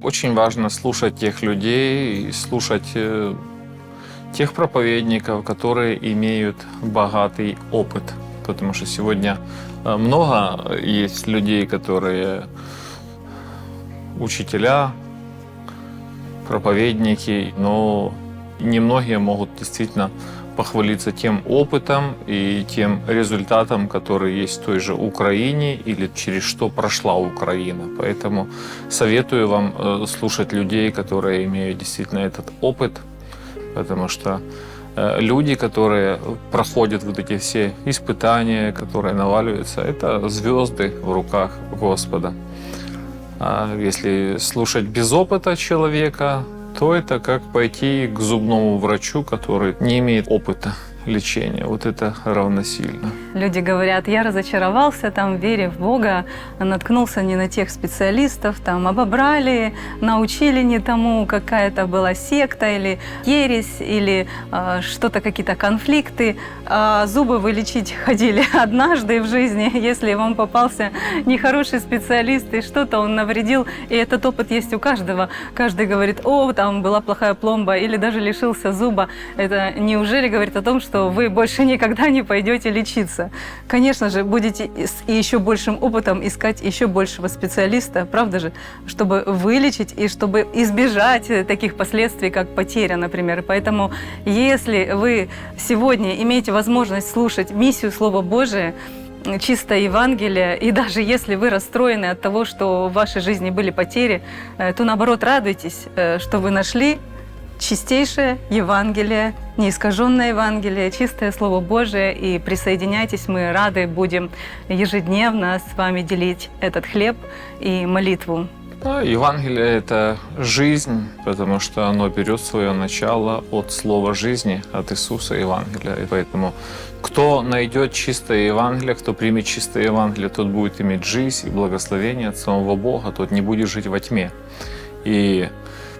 Очень важно слушать тех людей слушать э, тех проповедников, которые имеют богатый опыт. Потому что сегодня э, много есть людей, которые учителя, проповедники, но немногие могут действительно похвалиться тем опытом и тем результатом, который есть в той же Украине или через что прошла Украина. Поэтому советую вам э, слушать людей, которые имеют действительно этот опыт, потому что э, люди, которые проходят вот эти все испытания, которые наваливаются, это звезды в руках Господа. А если слушать без опыта человека, то это как пойти к зубному врачу, который не имеет опыта лечения. Вот это равносильно. Люди говорят, я разочаровался там в вере в Бога, наткнулся не на тех специалистов, там обобрали, научили не тому, какая-то была секта или ересь, или э, что-то, какие-то конфликты. А зубы вылечить ходили однажды в жизни, если вам попался нехороший специалист, и что-то он навредил, и этот опыт есть у каждого. Каждый говорит, о, там была плохая пломба, или даже лишился зуба. Это неужели говорит о том, что вы больше никогда не пойдете лечиться? Конечно же, будете с еще большим опытом искать еще большего специалиста, правда же, чтобы вылечить и чтобы избежать таких последствий, как потеря, например. Поэтому, если вы сегодня имеете возможность слушать миссию Слова Божия, чистое Евангелие, и даже если вы расстроены от того, что в вашей жизни были потери, э, то наоборот радуйтесь, э, что вы нашли чистейшее Евангелие, неискаженное Евангелие, чистое Слово Божие. И присоединяйтесь, мы рады будем ежедневно с вами делить этот хлеб и молитву. Да, Евангелие – это жизнь, потому что оно берет свое начало от слова жизни, от Иисуса Евангелия. И поэтому кто найдет чистое Евангелие, кто примет чистое Евангелие, тот будет иметь жизнь и благословение от самого Бога, тот не будет жить во тьме. И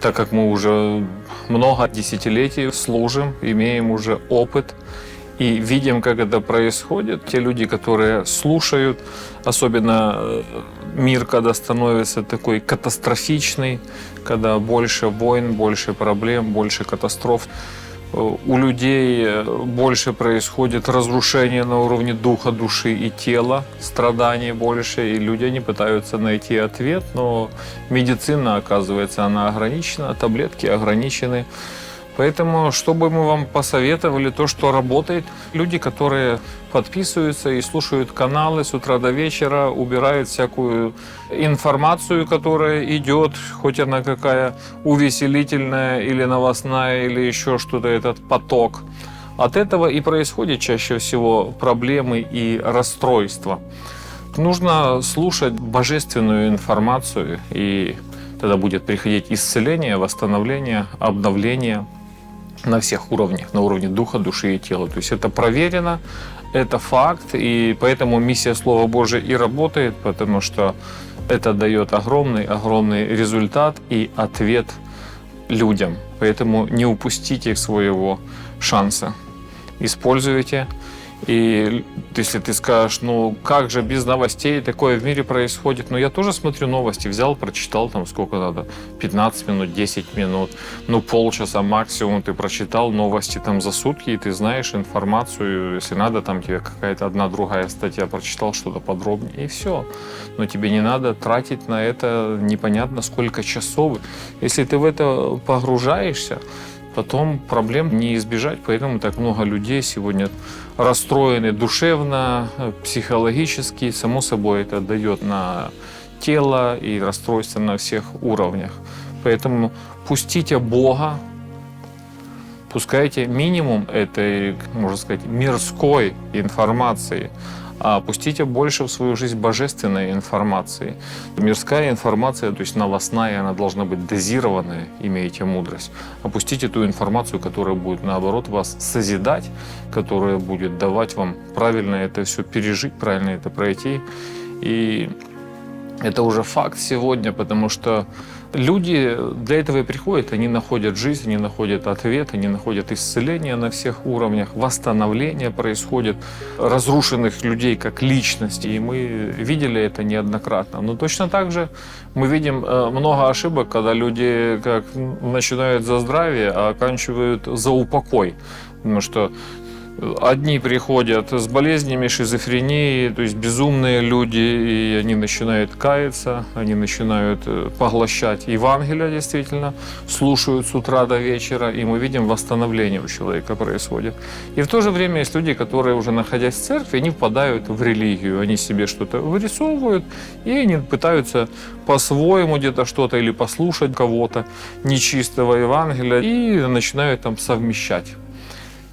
так как мы уже много десятилетий служим, имеем уже опыт и видим, как это происходит. Те люди, которые слушают, особенно э, мир, когда становится такой катастрофичный, когда больше войн, больше проблем, больше катастроф, у людей э, больше происходит разрушение на уровне духа, души и тела, страданий больше, и люди не пытаются найти ответ, но медицина, оказывается, она ограничена, таблетки ограничены. Поэтому, что бы мы вам посоветовали, то, что работает, люди, которые подписываются и слушают каналы с утра до вечера, убирают всякую информацию, которая идет, хоть она какая увеселительная или новостная, или еще что-то, этот поток. От этого и происходит чаще всего проблемы и расстройства. Нужно слушать божественную информацию, и тогда будет приходить исцеление, восстановление, обновление – на всех уровнях, на уровне духа, души и тела. То есть это проверено, это факт, и поэтому миссия Слова Божия и работает, потому что это дает огромный, огромный результат и ответ людям. Поэтому не упустите своего шанса. Используйте и если ты скажешь, ну как же без новостей такое в мире происходит, ну я тоже смотрю новости, взял, прочитал там сколько надо, 15 минут, 10 минут, ну полчаса максимум ты прочитал новости там за сутки, и ты знаешь информацию, если надо, там тебе какая-то одна другая статья, прочитал что-то подробнее, и все. Но тебе не надо тратить на это непонятно сколько часов. Если ты в это погружаешься, потом проблем не избежать. Поэтому так много людей сегодня расстроены душевно, психологически. Само собой это дает на тело и расстройство на всех уровнях. Поэтому пустите Бога, пускайте минимум этой, можно сказать, мирской информации – а пустите больше в свою жизнь божественной информации. Мирская информация, то есть новостная, она должна быть дозированная, имеете мудрость. Опустите ту информацию, которая будет, наоборот, вас созидать, которая будет давать вам правильно это все пережить, правильно это пройти. И Это уже факт сегодня, потому что люди для этого и приходят, они находят жизнь, они находят ответ, они находят исцеление на всех уровнях, восстановление происходит разрушенных людей как личности, и мы видели это неоднократно. Но точно так же мы видим э, много ошибок, когда люди как начинают за здравие, а оканчивают за упокой. Потому что Одни приходят с болезнями, шизофренией, то есть безумные люди, и они начинают каяться, они начинают э, поглощать Евангелие действительно, слушают с утра до вечера, и мы видим восстановление у человека происходит. И в то же время есть люди, которые уже находясь в церкви, они впадают в религию, они себе что-то вырисовывают, и они пытаются по-своему где-то что-то или послушать кого-то нечистого Евангелия, и начинают там совмещать.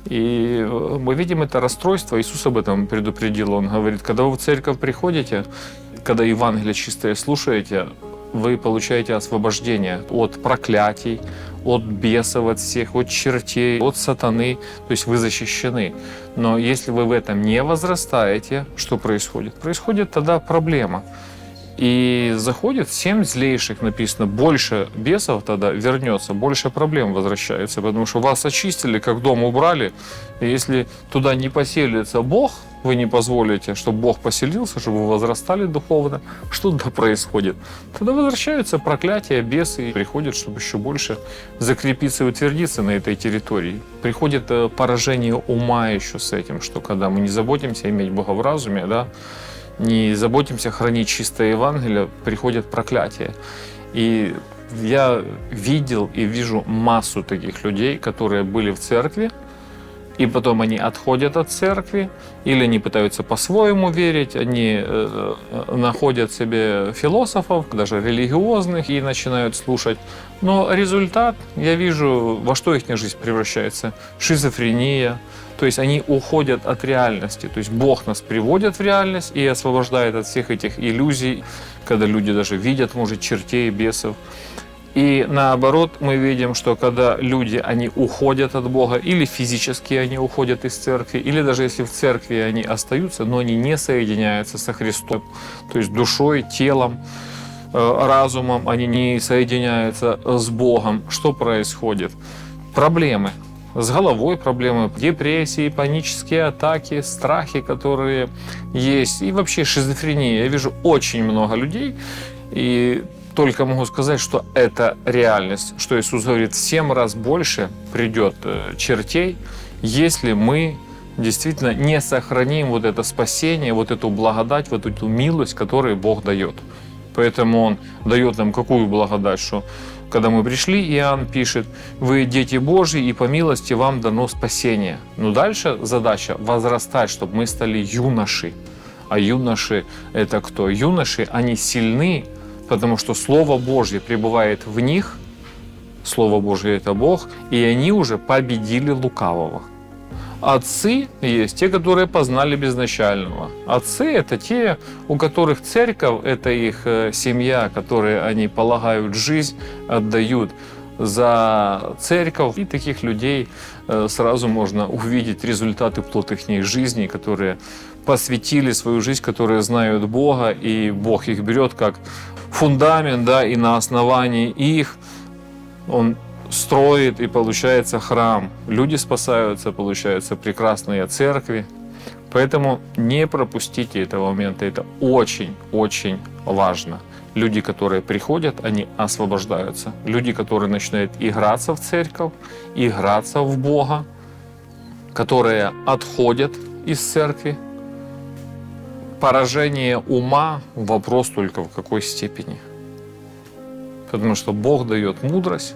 И мы видим это расстройство. Иисус об этом предупредил. Он говорит, когда вы в церковь приходите, когда Евангелие чистое слушаете, вы получаете освобождение от проклятий, от бесов, от всех, от чертей, от сатаны. То есть вы защищены. Но если вы в этом не возрастаете, что происходит? Происходит тогда проблема. И заходит семь злейших, написано, больше бесов тогда вернется, больше проблем возвращается, потому что вас очистили, как дом убрали, и если туда не поселится Бог, вы не позволите, чтобы Бог поселился, чтобы вы возрастали духовно, что тогда происходит? Тогда возвращаются проклятия, бесы, и приходят, чтобы еще больше закрепиться и утвердиться на этой территории. Приходит э, поражение ума еще с этим, что когда мы не заботимся иметь Бога в разуме, да, не заботимся хранить чистое Евангелие, приходят проклятия. И я видел и вижу массу таких людей, которые были в церкви, и потом они отходят от церкви, или они пытаются по-своему верить, они э, э находят себе философов, даже религиозных, и начинают слушать. Но результат, я вижу, во что их жизнь превращается. Шизофрения, то есть они уходят от реальности. То есть Бог нас приводит в реальность и освобождает от всех этих иллюзий, когда люди даже видят, может, чертей, бесов. И наоборот, мы видим, что когда люди, они уходят от Бога, или физически они уходят из церкви, или даже если в церкви они остаются, но они не соединяются со Христом, то есть душой, телом, э, разумом, они не соединяются с Богом. Что происходит? Проблемы с головой проблемы, депрессии, панические атаки, страхи, которые есть, и вообще шизофрения. Я вижу очень много людей, и только могу сказать, что это реальность, что Иисус говорит, в семь раз больше придет э, чертей, если мы действительно не сохраним вот это спасение, вот эту благодать, вот эту милость, которую Бог дает. Поэтому Он дает нам какую благодать, что когда мы пришли, Иоанн пишет, вы дети Божьи, и по милости вам дано спасение. Но дальше задача возрастать, чтобы мы стали юноши. А юноши – это кто? Юноши, они сильны, потому что Слово Божье пребывает в них, Слово Божье – это Бог, и они уже победили лукавого. Отцы есть те, которые познали безначального. Отцы – это те, у которых церковь – это их э, семья, которые они полагают жизнь, отдают за церковь. И таких людей э, сразу можно увидеть результаты плод их жизни, которые посвятили свою жизнь, которые знают Бога, и Бог их берет как фундамент, да, и на основании их Он строит, и получается храм. Люди спасаются, получаются прекрасные церкви. Поэтому не пропустите этого момента. Это очень-очень важно. Люди, которые приходят, они освобождаются. Люди, которые начинают играться в церковь, играться в Бога, которые отходят из церкви. Поражение ума – вопрос только в какой степени. Потому что Бог дает мудрость,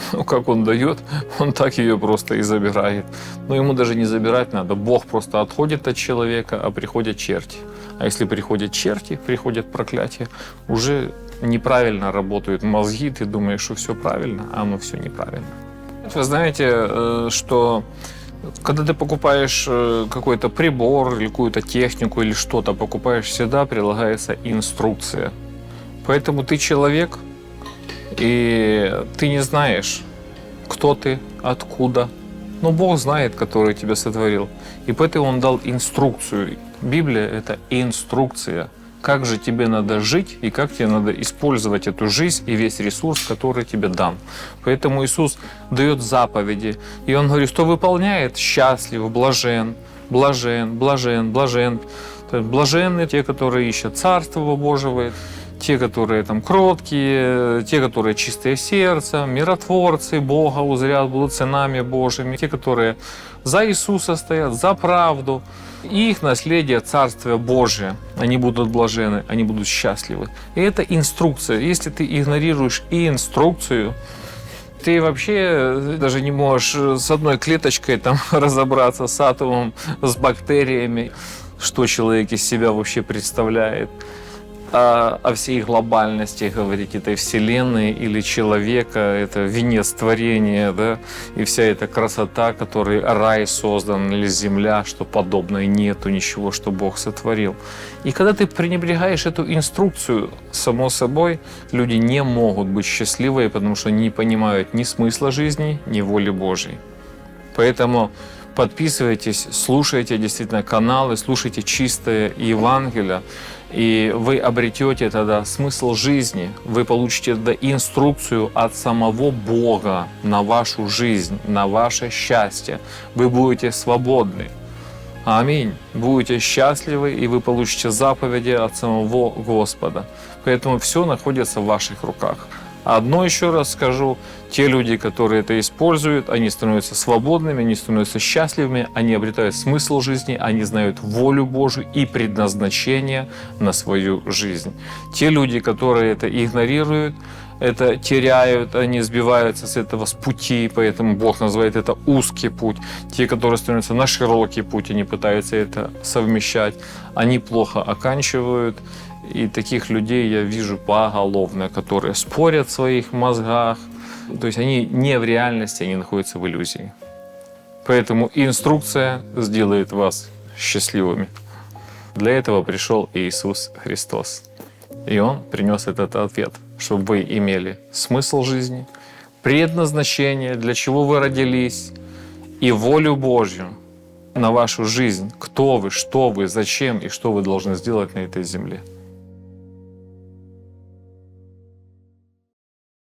ну, как он дает, он так ее просто и забирает. Но ему даже не забирать надо. Бог просто отходит от человека, а приходят черти. А если приходят черти, приходят проклятия, уже неправильно работают мозги, ты думаешь, что все правильно, а оно все неправильно. Вы знаете, э, что когда ты покупаешь э, какой-то прибор или какую-то технику или что-то покупаешь, всегда прилагается инструкция. Поэтому ты человек – и ты не знаешь, кто ты, откуда. Но Бог знает, который тебя сотворил. И поэтому Он дал инструкцию. Библия – это инструкция. как же тебе надо жить и как тебе надо использовать эту жизнь и весь ресурс, который тебе дан. Поэтому Иисус дает заповеди, и Он говорит, что выполняет, счастлив, блажен, блажен, блажен, блажен. Блаженны те, которые ищут Царство Божьего, те, которые там кроткие, те, которые чистые сердца, миротворцы Бога узрят, будут сынами Божьими, те, которые за Иисуса стоят, за правду. И их наследие Царствие Божие. Они будут блажены, они будут счастливы. И это инструкция. Если ты игнорируешь и инструкцию, ты вообще даже не можешь с одной клеточкой там разобраться, с атомом, с бактериями, что человек из себя вообще представляет о, о всей глобальности говорить этой вселенной или человека, это венец творения, да, и вся эта красота, которой рай создан или земля, что подобное нету ничего, что Бог сотворил. И когда ты пренебрегаешь эту инструкцию, само собой, люди не могут быть счастливыми, потому что не понимают ни смысла жизни, ни воли Божьей. Поэтому подписывайтесь, слушайте действительно каналы, слушайте чистое Евангелие, и вы обретете тогда смысл жизни, вы получите тогда инструкцию от самого Бога на вашу жизнь, на ваше счастье. Вы будете свободны. Аминь. Будете счастливы, и вы получите заповеди от самого Господа. Поэтому все находится в ваших руках. Одно еще раз скажу, те люди, которые это используют, они становятся свободными, они становятся счастливыми, они обретают смысл жизни, они знают волю Божию и предназначение на свою жизнь. Те люди, которые это игнорируют, это теряют, они сбиваются с этого с пути, поэтому Бог называет это узкий путь. Те, которые становятся на широкий путь, они пытаются это совмещать, они плохо оканчивают, и таких людей я вижу поголовно, которые спорят в своих мозгах. То есть они не в реальности, они находятся в иллюзии. Поэтому инструкция сделает вас счастливыми. Для этого пришел Иисус Христос. И Он принес этот ответ, чтобы вы имели смысл жизни, предназначение, для чего вы родились, и волю Божью на вашу жизнь, кто вы, что вы, зачем и что вы должны сделать на этой земле.